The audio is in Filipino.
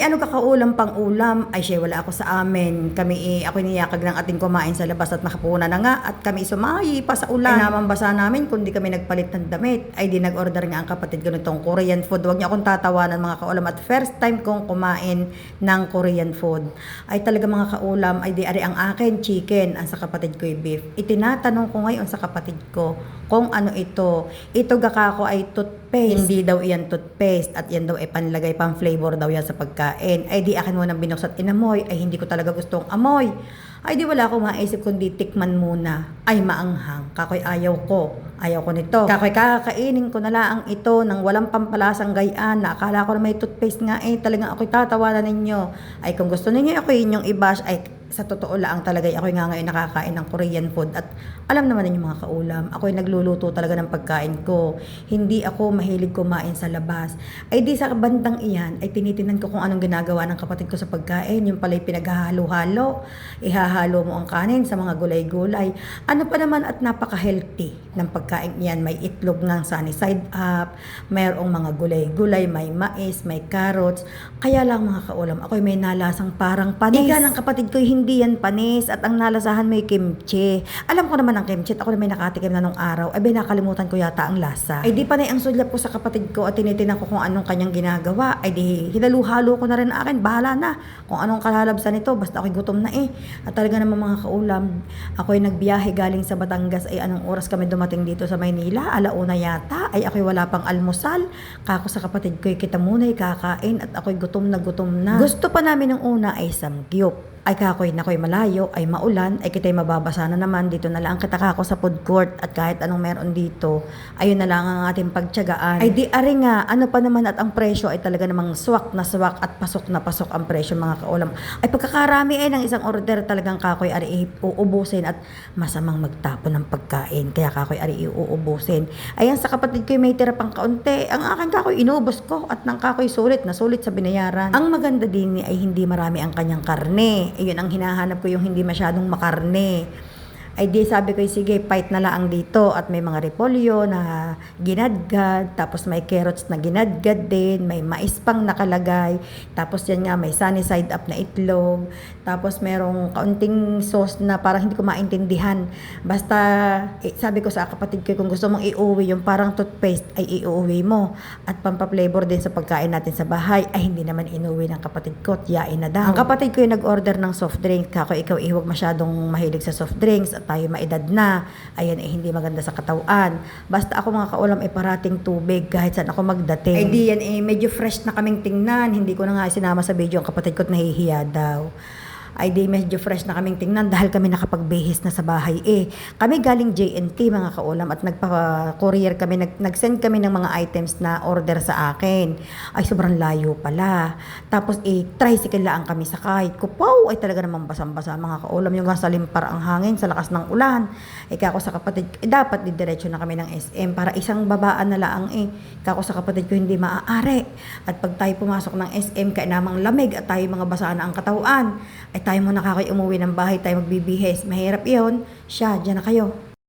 Ano kakaulam pang ulam? Ay siya wala ako sa amin. Kami eh, ako niyakag ng ating kumain sa labas at nakapuna na nga at kami sumayi pa sa ulan. Ay naman basa namin kundi kami nagpalit ng damit. Ay di nag-order nga ang kapatid ko nitong Korean food. Huwag niyo akong tatawanan mga kaulam at first time kong kumain ng Korean food. Ay talaga mga kaulam ay di ari ang akin chicken, ang sa kapatid ko ay beef. Itinatanong ko ngayon sa kapatid ko kung ano ito. Ito gaka ko ay toothpaste. Hindi daw iyan toothpaste at yan daw ay panlagay pang flavor daw yan sa pagkain. Ay di akin mo nang binuksan inamoy. Ay hindi ko talaga gustong amoy. Ay di wala akong maisip kundi tikman muna. Ay maanghang. Kakoy ayaw ko. Ayaw ko nito. Kakoy kakakainin ko na lang ito ng walang pampalasang gayaan na akala ko na may toothpaste nga eh. Talagang ako'y tatawanan ninyo. Ay kung gusto ninyo ako yun yung i-bash ay sa totoo lang talaga ako nga ngayon nakakain ng Korean food at alam naman ninyo mga kaulam, ako'y nagluluto talaga ng pagkain ko. Hindi ako mahilig kumain sa labas. Ay di sa bandang iyan, ay tinitinan ko kung anong ginagawa ng kapatid ko sa pagkain. Yung pala'y pinaghahalo-halo. Ihahalo mo ang kanin sa mga gulay-gulay. Ano pa naman at napaka-healthy ng pagkain iyan. May itlog ng sunny side up, mayroong mga gulay-gulay, may mais, may carrots. Kaya lang mga kaulam, ako'y may nalasang parang panis. Ika ng kapatid ko, hindi yan panis at ang nalasahan may kimchi. Alam ko naman ang kimchi at ako na may nakatikim na nung araw. Ay, nakalimutan ko yata ang lasa. Ay, di panay ang sulyap ko sa kapatid ko at tinitinan ko kung anong kanyang ginagawa. Ay, di hinaluhalo ko na rin akin. Bahala na kung anong kalalabsan nito. Basta ako'y gutom na eh. At talaga naman mga kaulam, ako'y nagbiyahe galing sa Batangas. Ay, anong oras kami dumating dito sa Maynila? Alauna yata. Ay, ako'y wala pang almusal. Kako sa kapatid ko, kita muna kakain at ako'y gutom na gutom na. Gusto pa namin ng una ay samgyup ay kakoy nakoy malayo, ay maulan, ay kita'y mababasa na naman, dito na lang kita kako sa food court at kahit anong meron dito, ayun na lang ang ating pagtyagaan. Ay di ari nga, ano pa naman at ang presyo ay talaga namang swak na swak at pasok na pasok ang presyo mga kaulam. Ay pagkakarami ay ng isang order talagang kakoy ari uubusin at masamang magtapon ng pagkain, kaya kakoy ari uubusin. Ayan sa kapatid ko may tira pang kaunti, ang akin kakoy inubos ko at nang kakoy sulit na sulit sa binayaran. Ang maganda din ay hindi marami ang kanyang karne ayun ang hinahanap ko yung hindi masyadong makarne. Ay di sabi ko, sige, fight na lang dito. At may mga repolyo na ginadgad, tapos may carrots na ginadgad din, may mais pang nakalagay, tapos yan nga, may sunny side up na itlog, tapos merong kaunting sauce na parang hindi ko maintindihan. Basta, eh, sabi ko sa kapatid ko, kung gusto mong iuwi, yung parang toothpaste, ay iuwi mo. At pampaplavor din sa pagkain natin sa bahay, ay hindi naman inuwi ng kapatid ko, tiyain na daw. Ang kapatid ko yung nag-order ng soft drink, kako ikaw iwag masyadong mahilig sa soft drinks, at tayo maedad na, ayan eh, hindi maganda sa katawan. Basta ako mga kaulam ay parating tubig kahit saan ako magdating. Ay di yan eh, medyo fresh na kaming tingnan. Hindi ko na nga sinama sa video ang kapatid ko nahihiya daw ay di medyo fresh na kaming tingnan dahil kami nakapagbihis na sa bahay eh. Kami galing JNT mga kaulam at nagpa-courier kami, nag, nag-send kami ng mga items na order sa akin. Ay sobrang layo pala. Tapos eh, tricycle lang kami sakay. Kupaw, ay talaga namang basang-basa mga kaulam. Yung sa limpar ang hangin sa lakas ng ulan. Eh kako sa kapatid, eh, dapat didiretso na kami ng SM para isang babaan na lang eh. Kako sa kapatid ko hindi maaari. At pag tayo pumasok ng SM, kaya namang lamig at tayo mga basa na ang katawan, ay tayo mo nakakay umuwi ng bahay, tayo magbibihis. Mahirap iyon. Siya, dyan na kayo.